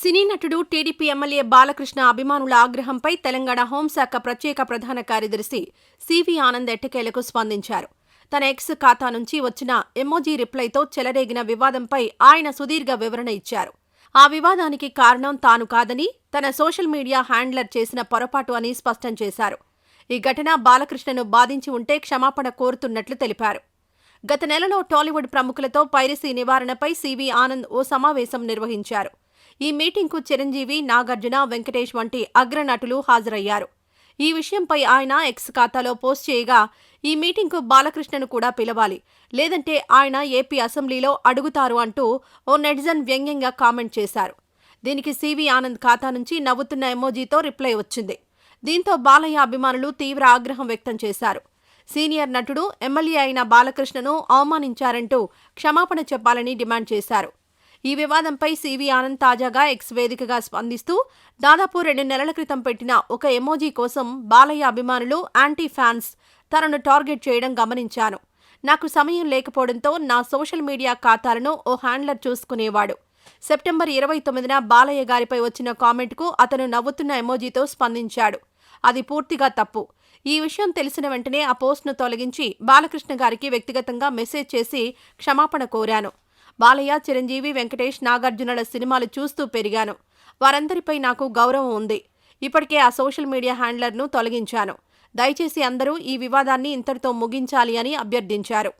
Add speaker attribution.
Speaker 1: సినీ నటుడు TDP MLA Balakrishna అభిమానుల ఆగ్రహంపై తెలంగాణ హోంశాఖ ప్రత్యేక ప్రధాన కార్యదర్శి సివి ఆనంద్ ఎట్టకేలకు స్పందించారు. తన ఎక్స్ ఖాతా నుంచి వచ్చిన ఎమోజీ రిప్లైతో చెలరేగిన వివాదంపై ఆయన సుదీర్ఘ వివరణ ఇచ్చారు. ఆ వివాదానికి కారణం తాను కాదని తన సోషల్ మీడియా హ్యాండ్లర్ చేసిన పొరపాటు అని స్పష్టం చేశారు. ఈ ఘటన బాలకృష్ణను బాధించి ఉంటే క్షమాపణ కోరుతున్నట్లు తెలిపారు. గత నెలలో టాలీవుడ్ ప్రముఖులతో పైరసీ నివారణపై సివి ఆనంద్ ఓ సమావేశం నిర్వహించారు. ఈ మీటింగ్కు చిరంజీవి నాగార్జున వెంకటేష్ వంటి అగ్రనటులు హాజరయ్యారు. ఈ విషయంపై ఆయన ఎక్స్ ఖాతాలో పోస్ట్ చేయగా ఈ మీటింగ్కు బాలకృష్ణను కూడా పిలవాలి. లేదంటే ఆయన ఏపీ అసెంబ్లీలో అడుగుతారు అంటూ ఓ నెటిజన్ వ్యంగ్యంగా కామెంట్ చేశారు. దీనికి సివి ఆనంద్ ఖాతా నుంచి నవ్వుతున్న ఎమోజీతో రిప్లై వచ్చింది. దీంతో బాలయ్య అభిమానులు తీవ్ర ఆగ్రహం వ్యక్తం చేశారు. సీనియర్ నటుడు ఎమ్మెల్యే అయిన బాలకృష్ణను అవమానించారంటూ క్షమాపణ చెప్పాలని డిమాండ్ చేశారు. ఈ వివాదంపై సివి ఆనంద్ తాజాగా ఎక్స్ వేదికగా స్పందిస్తూ దాదాపు రెండు నెలల క్రితం పెట్టిన ఒక ఎమోజీ కోసం బాలయ్య అభిమానులు యాంటీ ఫ్యాన్స్ తనను టార్గెట్ చేయడం గమనించాను. నాకు సమయం లేకపోవడంతో నా సోషల్ మీడియా ఖాతాలను ఓ హ్యాండ్లర్ చూసుకునేవాడు. సెప్టెంబర్ ఇరవై తొమ్మిదిన బాలయ్య గారిపై వచ్చిన కామెంట్కు అతను నవ్వుతున్న ఎమోజీతో స్పందించాడు. అది పూర్తిగా తప్పు. ఈ విషయం తెలిసిన వెంటనే ఆ పోస్ట్ను తొలగించి బాలకృష్ణ గారికి వ్యక్తిగతంగా మెసేజ్ చేసి క్షమాపణ కోరాను. బాలయ్య చిరంజీవి వెంకటేష్ నాగార్జునుల సినిమాలు చూస్తూ పెరిగాను. వారందరిపై నాకు గౌరవం ఉంది. ఇప్పటికే ఆ సోషల్ మీడియా హ్యాండ్లర్ను తొలగించాను. దయచేసి అందరూ ఈ వివాదాన్ని ఇంతటితో ముగించాలి అని అభ్యర్థించారు.